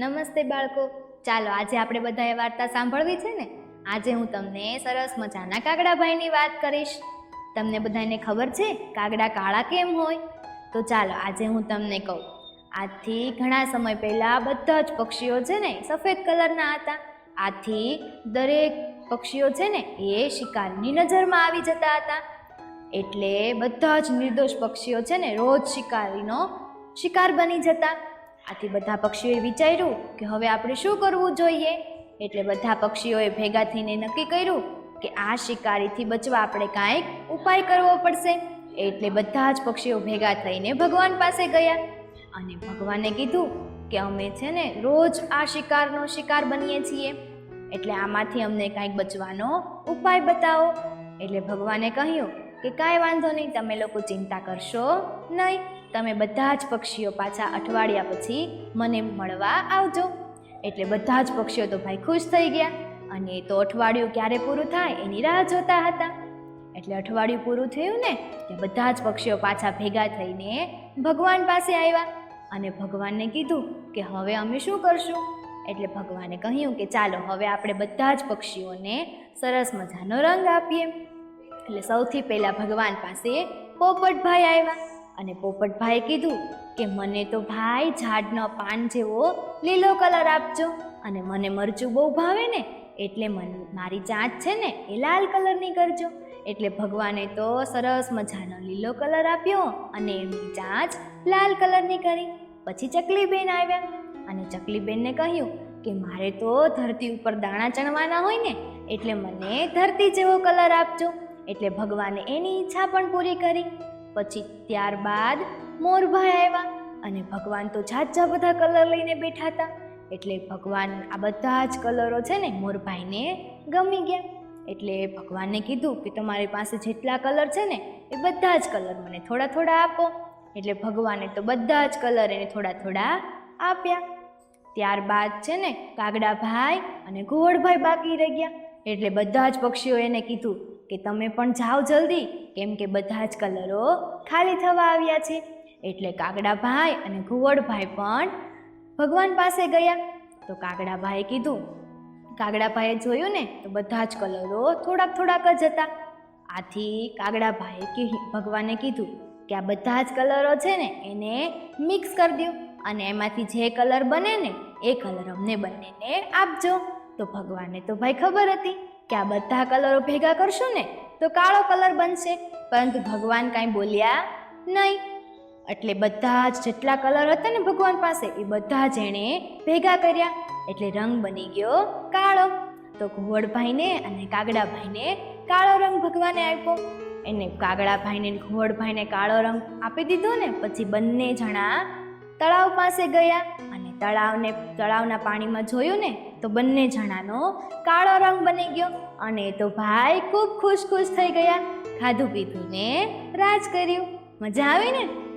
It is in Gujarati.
નમસ્તે બાળકો. ચાલો, આજે આપણે બધાએ વાર્તા સાંભળવી છે ને? આજે હું તમને સરસ મજાના કાગડાભાઈની વાત કરીશ. તમને બધાને ખબર છે, કાગડા કાળા કેમ હોય? તો ચાલો, આજે હું તમને કહું. આજથી ઘણા સમય પહેલાં બધા જ પક્ષીઓ છે ને, સફેદ કલરના હતા. આથી દરેક પક્ષીઓ છે ને, એ શિકારની નજરમાં આવી જતા હતા. એટલે બધા જ નિર્દોષ પક્ષીઓ છે ને, રોજ શિકારીનો શિકાર બની જતા. આથી બધા પક્ષીઓએ વિચાર્યું કે હવે આપણે શું કરવું જોઈએ? એટલે બધા પક્ષીઓએ ભેગા થઈને નક્કી કર્યું કે આ શિકારીથી બચવા આપણે કાંઈક ઉપાય કરવો પડશે. એટલે બધા જ પક્ષીઓ ભેગા થઈને ભગવાન પાસે ગયા અને ભગવાને કીધું કે અમે છે ને રોજ આ શિકારનો શિકાર બનીએ છીએ. એટલે આમાંથી અમને કાંઈક બચવાનો ઉપાય બતાવો. એટલે ભગવાને કહ્યું કે કાંઈ વાંધો નહીં, તમે લોકો ચિંતા કરશો નહીં. તમે બધા જ પક્ષીઓ પાછા અઠવાડિયા પછી મને મળવા આવજો. એટલે બધા જ પક્ષીઓ તો ભાઈ ખુશ થઈ ગયા. અને એ તો અઠવાડિયું ક્યારે પૂરું થાય એની રાહ જોતા હતા. એટલે અઠવાડિયું પૂરું થયું ને કે બધા જ પક્ષીઓ પાછા ભેગા થઈને ભગવાન પાસે આવ્યા. અને ભગવાનને કીધું કે હવે અમે શું કરશું? એટલે ભગવાને કહ્યું કે ચાલો, હવે આપણે બધા જ પક્ષીઓને સરસ મજાનો રંગ આપીએ. એટલે સૌથી પહેલાં ભગવાન પાસે પોપટભાઈ આવ્યા અને પોપટભાઈએ કીધું કે મને તો ભાઈ ઝાડનો પાન જેવો લીલો કલર આપજો અને મને મરચું બહુ ભાવે ને એટલે મન, મારી ચાંચ છે ને એ લાલ કલરની કરજો. એટલે ભગવાને તો સરસ મજાનો લીલો કલર આપ્યો અને એમની ચાંચ લાલ કલરની કરી. પછી ચકલીબેન આવ્યા અને ચકલીબેનને કહ્યું કે મારે તો ધરતી ઉપર દાણા ચણવાના હોય ને એટલે મને ધરતી જેવો કલર આપજો. એટલે ભગવાને એની ઈચ્છા પણ પૂરી કરી. પછી ત્યારબાદ મોરભાઈ આવ્યા અને ભગવાન તો ઝાઝા બધા કલર લઈને બેઠા હતા. એટલે ભગવાન આ બધા જ કલરો છે ને મોરભાઈને ગમી ગયા. એટલે ભગવાનને કીધું કે તમારી પાસે જેટલા કલર છે ને એ બધા જ કલર મને થોડા થોડા આપો. એટલે ભગવાને તો બધા જ કલર એને થોડા થોડા આપ્યા. ત્યારબાદ છે ને કાગડાભાઈ અને ઘુવડભાઈ બાકી રહી ગયા. એટલે બધા જ પક્ષીઓ એને કીધું કે તમે પણ જાઓ જલ્દી, કેમ કે બધા જ કલરો ખાલી થવા આવ્યા છે. એટલે કાગડાભાઈ અને ઘુવડભાઈ પણ ભગવાન પાસે ગયા. તો કાગડાભાઈએ કીધું, કાગડાભાઈએ જોયું ને, તો બધા જ કલરો થોડાક થોડાક જ હતા. આથી કાગડાભાઈએ ભગવાને કીધું કે આ બધા જ કલરો છે ને, એને મિક્સ કરી દો અને એમાંથી જે કલર બને ને, એ કલર અમને બંનેને આપજો. તો ભગવાનને તો ભાઈ ખબર હતી. કે આ બધા કલરો ભેગા કરશું ને, તો કાળો કલર બનશે. પરંતુ ભગવાન કાંઈ બોલ્યા નહીં. એટલે બધા જ જેટલા કલર હતા ને ભગવાન પાસે, એ બધા જ એણે ભેગા કર્યા. એટલે રંગ બની ગયો કાળો. તો ઘુવડભાઈને અને કાગડાભાઈને કાળો રંગ ભગવાને આપ્યો. એને કાગડાભાઈને ઘુવડભાઈને કાળો રંગ આપી દીધો ને, પછી બંને જણા તળાવ પાસે ગયા. તળાવને, તળાવના પાણીમાં જોયું ને, તો બંને જણાનો કાળો રંગ બની ગયો અને તો ભાઈ ખૂબ ખુશ ખુશ થઈ ગયા. ખાધું પીધું ને રાજ કર્યું. મજા આવી ને?